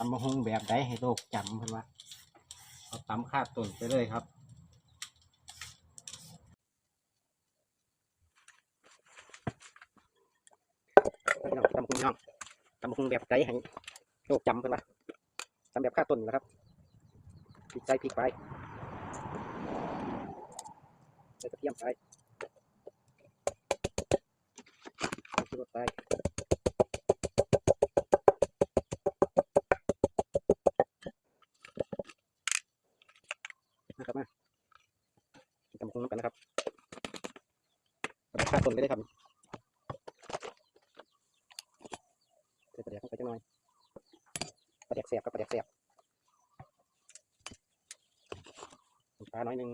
ตำมะฮงแบบใดให้โลกจำเพิ่อนว่าเอาตำคาดต้นไปเลยครับน้องตำมะฮงน้องตำมะฮงแบบใดให้โลกจำเพิ่อนว่าตำแบบคาดต้นนะครับพริกใส่พริกไปใส่กระเทียมไปชูรสไป นะครับมาตำมะฮงกันนะครับตำแบบคาต้นไปเลยครับใส่กระเทียมเข้าไปจังหน่อยปลาแดกเสียบครับปลาแดกเสียบน้ำปลาน้อยหนึ่ง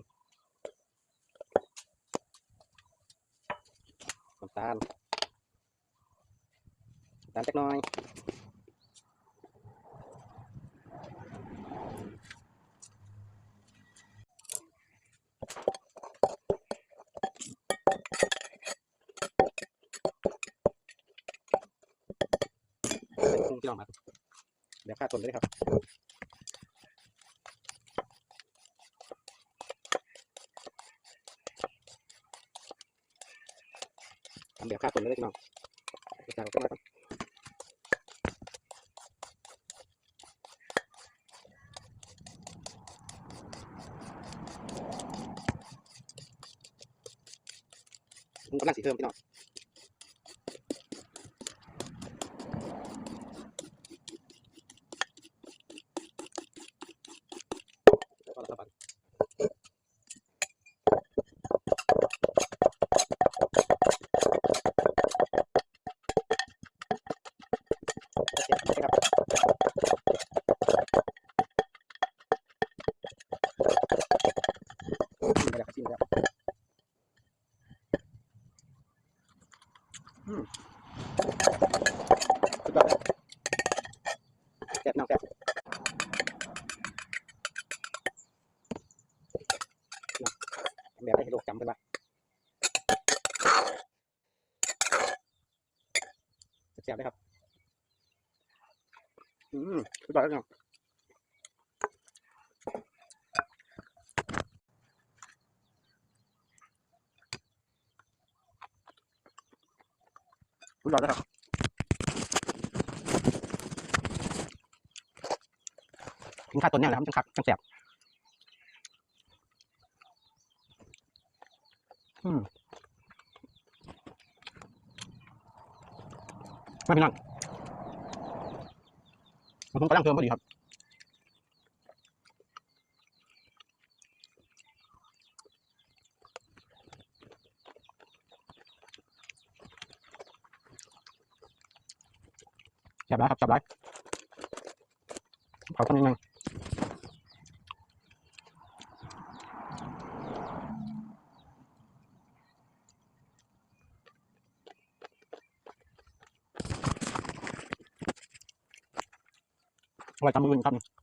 น้ำตาลน้ำตาลจักน่อย ใส่กุ้งที่เรามาเดี๋ยวข้าตนเลยครับทำแบบข้าตนเลยพี่น้องเดี๋ยวจางก็มาครับผมกำลังสีเพิ่มพี่น้อง แบบให้โลกจำเป็นว่าแซ่บเลยครับ อืมสุดยอดแล้วน้องสุดยอดแล้ครับกินข้าวต้นเนี่ยแหละครับจังคักจังแซ่บ มมาพี่น้องผมกำลังเติมพอดีครับจับแล้ครับจับแล้เผาต้นนิดนึง ไว้ตามมือครับ